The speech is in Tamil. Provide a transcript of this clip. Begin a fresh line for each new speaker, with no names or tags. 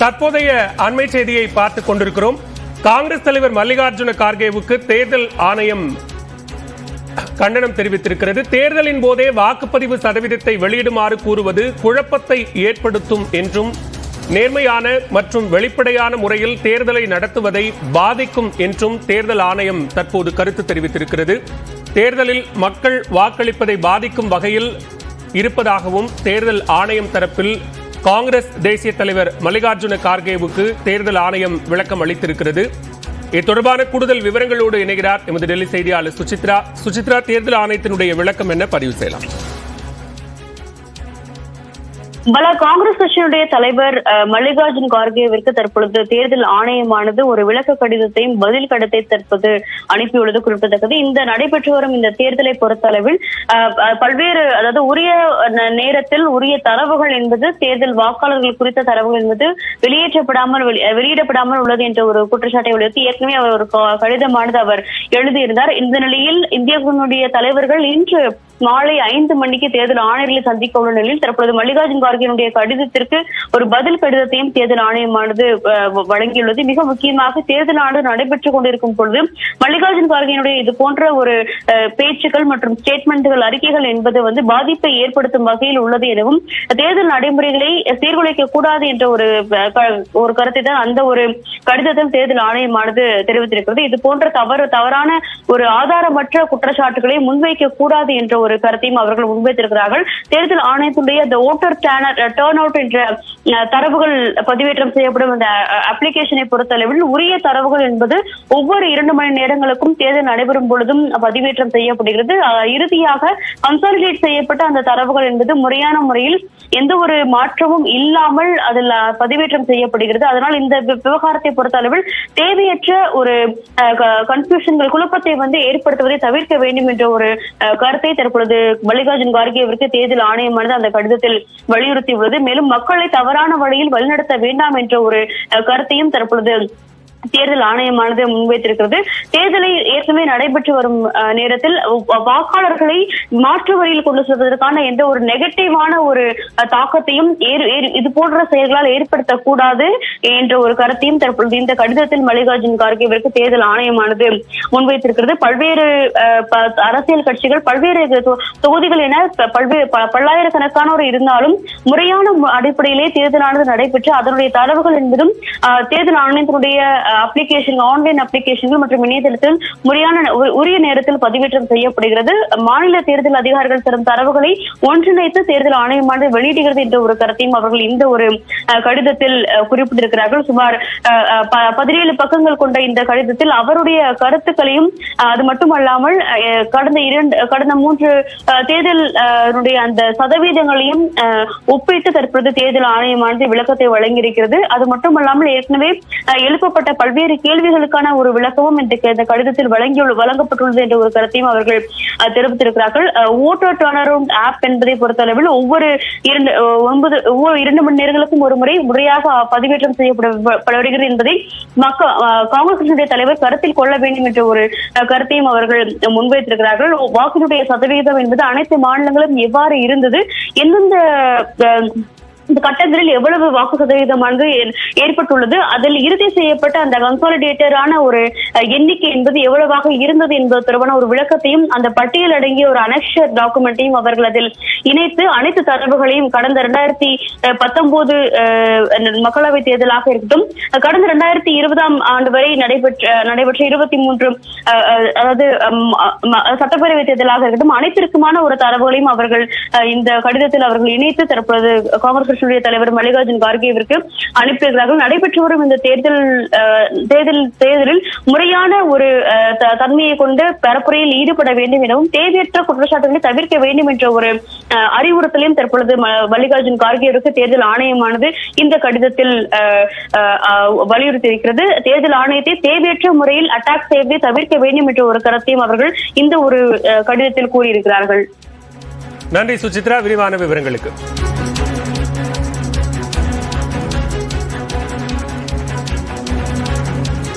தற்போதைய அண்மை செய்தியை பார்த்துக் கொண்டிருக்கிறோம். காங்கிரஸ் தலைவர் மல்லிகார்ஜுன கார்கேவுக்கு தேர்தல் ஆணையம் கண்டனம் தெரிவித்திருக்கிறது. தேர்தலின் போதே வாக்குப்பதிவு சதவீதத்தை வெளியிடுமாறு கூறுவது குழப்பத்தை ஏற்படுத்தும் என்றும் நேர்மையான மற்றும் வெளிப்படையான முறையில் தேர்தலை நடத்துவதை பாதிக்கும் என்றும் தேர்தல் ஆணையம் தற்போது கருத்து தெரிவித்திருக்கிறது. தேர்தலில் மக்கள் வாக்களிப்பதை பாதிக்கும் வகையில் இருப்பதாகவும் தேர்தல் ஆணையம் தரப்பில் காங்கிரஸ் தேசிய தலைவர் மல்லிகார்ஜுன கார்கேவுக்கு தேர்தல் ஆணையம் விளக்கம் அளித்திருக்கிறது. இது தொடர்பான கூடுதல் விவரங்களோடு இணைகிறார் எமது டெல்லி செய்தியாளர் சுசித்ரா. சுசித்ரா தேர்தல் ஆணையத்தினுடைய விளக்கம் என்ன? பதிவு செய்யலாம்.
பல காங்கிரஸ் கட்சியினுடைய தலைவர் அஹ், மல்லிகார்ஜுன் கார்கேவிற்கு தற்பொழுது தேர்தல் ஆணையமானது ஒரு விளக்க கடிதத்தையும் பதில் கடிதத்தை தற்போது அனுப்பியுள்ளது குறிப்பிடத்தக்கது. இந்த நடைபெற்று வரும் இந்த தேர்தலை பொறுத்தளவில் அஹ், பல்வேறு அதாவது உரிய நேரத்தில் உரிய தரவுகள் என்பது தேர்தல் வாக்காளர்கள் குறித்த தரவுகள் என்பது வெளியேற்றப்படாமல் வெளி- வெளியிடப்படாமல் உள்ளது என்ற ஒரு குற்றச்சாட்டை வலியுறுத்தி ஏற்கனவே அவர் ஒரு கடிதமானது அவர் எழுதியிருந்தார். இந்த நிலையில் இந்தியாவினுடைய தலைவர்கள் இன்று மாலை ஐந்து மணிக்கு தேர்தல் ஆணையர்களை சந்திக்க உள்ள நிலையில் தற்பொழுது மல்லிகார்ஜுன் கார்கேனுடைய கடிதத்திற்கு ஒரு பதில் கடிதத்தையும் தேர்தல் ஆணையமானது வழங்கியுள்ளது. மிக முக்கியமாக தேர்தல் ஆண்டு நடைபெற்றுக் கொண்டிருக்கும் பொழுது மல்லிகார்ஜுன் கார்கேனுடைய இது போன்ற ஒரு பேச்சுகள் பேச்சுக்கள் மற்றும் ஸ்டேட்மெண்ட்கள் அறிக்கைகள் என்பது வந்து பாதிப்பை ஏற்படுத்தும் வகையில் உள்ளது எனவும் தேர்தல் நடைமுறைகளை சீர்குலைக்க கூடாது என்ற ஒரு ஒரு கருத்தை தான் அந்த ஒரு கடிதத்தில் தேர்தல் ஆணையமானது தெரிவித்திருக்கிறது. இது போன்ற தவறு தவறான ஒரு ஆதாரமற்ற குற்றச்சாட்டுகளை முன்வைக்க கூடாது என்ற ஒரு ஒரு கருத்தையும் அவர்கள் முன்வைத்திருக்கிறார்கள். தேர்தல் ஆணையத்துடைய அந்த ஓட்டர் டேர்ன் அவுட் என்ற தரவுகள் பதிவேற்றம் செய்யப்படும் அந்த அப்ளிகேஷனை பொறுத்தளவில் உரிய தரவுகள் என்பது ஒவ்வொரு இரண்டு மணி நேரங்களுக்கும் தேர்தல் நடைபெறும் பொழுதும் பதிவேற்றம் செய்யப்படுகிறது. இறுதியாக கன்சாலிடேட் செய்யப்பட்ட அந்த தரவுகள் என்பது முறையான முறையில் எந்த ஒரு மாற்றமும் இல்லாமல் அதில் பதிவேற்றம் செய்யப்படுகிறது. அதனால் இந்த வி- விவகாரத்தை பொறுத்தளவில் தேவையற்ற ஒரு கன்ஃபியூஷன்கள் குழப்பத்தை வந்து ஏற்படுத்துவதை தவிர்க்க வேண்டும் என்ற ஒரு கருத்தை தற்போது தற்பொழுது மல்லிகார்ஜுன் கார்கேவிற்கு தேர்தல் ஆணையமானது அந்த கடிதத்தில் வலியுறுத்தியுள்ளது. மேலும் மக்களை தவறான வழியில் வழிநடத்த வேண்டாம் என்ற ஒரு கருத்தையும் தற்பொழுது தேர்தல் ஆணையமானது முன்வைத்திருக்கிறது. தேர்தலை ஏற்கனவே நடைபெற்று வரும் நேரத்தில் வாக்காளர்களை மாற்று வழியில் கொண்டு செல்வதற்கான எந்த ஒரு நெகட்டிவான ஒரு தாக்கத்தையும் இது போன்ற செயல்களால் ஏற்படுத்தக்கூடாது என்ற ஒரு கருத்தையும் தற்பொழுது இந்த கடிதத்தில் மல்லிகார்ஜுன் கார்கேவிற்கு தேர்தல் ஆணையமானது முன்வைத்திருக்கிறது. பல்வேறு அஹ், ப- அரசியல் கட்சிகள் பல்வேறு தொகுதிகள் என பல்வேறு ப- பல்லாயிரக்கணக்கானோர் இருந்தாலும் முறையான அடிப்படையிலே தேர்தலானது நடைபெற்று அதனுடைய தரவுகள் என்பதும் தேர்தல் ஆணையத்தினுடைய அப்ளிகேஷன் ஆன்லைன் அப்ளிகேஷன்கள் மற்றும் இணையதளத்தில் முறையான உரிய நேரத்தில் பதிவேற்றம் செய்யப்படுகிறது. மாநில தேர்தல் அதிகாரிகள் தரும் தரவுகளை ஒன்றிணைத்து தேர்தல் ஆணையமானது வெளியிடுகிறது என்ற ஒரு கருத்தையும் அவர்கள் இந்த ஒரு கடிதத்தில் குறிப்பிட்டிருக்கிறார்கள். சுமார் பதினேழு பக்கங்கள் கொண்ட இந்த கடிதத்தில் அவருடைய கருத்துக்களையும் அது மட்டுமல்லாமல் கடந்த இரண்டு கடந்த மூன்று தேர்தல் அந்த சதவீதங்களையும் ஒப்பிட்டு தற்பொழுது தேர்தல் ஆணையமானது விளக்கத்தை வழங்கியிருக்கிறது. அது மட்டுமல்லாமல் ஏற்கனவே எழுப்பப்பட்ட பல்வேறு கேள்விகளுக்கான ஒரு விளக்கமும் இந்த கடிதத்தில் வழங்கியுள்ள வழங்கப்பட்டுள்ளது என்ற ஒரு கருத்தையும் அவர்கள் அஹ், தெரிவித்திருக்கிறார்கள். ஓட்டோ டர்ன் அரவுண்ட் ஆப் என்பதை பொறுத்தளவில் ஒவ்வொரு இரண்டு ஒன்பது ஒவ்வொரு இரண்டு மணி நேரங்களுக்கும் ஒரு முறை முறையாக பதிவேற்றம் செய்யப்பட பட வருகிறது என்பதை மக்கள் காங்கிரஸ் கட்சியுடைய தலைவர் கருத்தில் கொள்ள வேண்டும் என்ற ஒரு கருத்தையும் அவர்கள் முன்வைத்திருக்கிறார்கள். வாக்கினுடைய சதவீதம் என்பது அனைத்து மாநிலங்களும் எவ்வாறு இருந்தது? எந்தெந்த இந்த கட்டங்களில் எவ்வளவு வாக்கு சதவீதமானது ஏற்பட்டுள்ளது? அதில் இறுதி செய்யப்பட்ட அந்த கன்சாலிடேட்டரான ஒரு எண்ணிக்கை என்பது எவ்வளவாக இருந்தது என்பது தொடர்பான ஒரு விளக்கத்தையும் அந்த பட்டியல் அடங்கிய ஒரு அனக்ஷர் டாக்குமெண்ட்டையும் அவர்கள் அதில் இணைத்து அனைத்து தரவுகளையும் கடந்த இரண்டாயிரத்தி பத்தொன்பது மக்களவை தேர்தலாக இருக்கட்டும் கடந்த இரண்டாயிரத்தி இருபதாம் ஆண்டு வரை நடைபெற்ற நடைபெற்ற இருபத்தி மூன்று அஹ், அதாவது சட்டப்பேரவை தேர்தலாக இருக்கட்டும் அனைத்திற்குமான ஒரு தரவுகளையும் அவர்கள் இந்த கடிதத்தில் அவர்கள் இணைத்து தற்பொழுது காங்கிரஸ் கட்சியுடைய தலைவர் மல்லிகார்ஜுன் கார்கேவிற்கு அனுப்பியிருக்கிறார்கள் நடைபெற்று வரும் இந்த தேர்தல் தேர்தல் தேர்தலில் முறையான ஒரு தன்மையை கொண்டு பரப்புரையில் ஈடுபட வேண்டும் எனவும் தேவையற்ற குற்றச்சாட்டுகளை தவிர்க்க வேண்டும் என்ற ஒரு அறிவுறுத்தலையும் தற்பொழுது மல்லிகார்ஜுன் கார்கேவிற்கு தேர்தல் ஆணையமானது இந்த கடிதத்தில் வலியுறுத்தி இருக்கிறது தேர்தல் ஆணையத்தை தேவையற்ற முறையில் அட்டாக் செய்வதை தவிர்க்க வேண்டும் என்ற ஒரு கருத்தையும் அவர்கள் இந்த ஒரு கடிதத்தில் கூறியிருக்கிறார்கள்.
நன்றி சுசித்ரா. விரிவான விவரங்களுக்கு.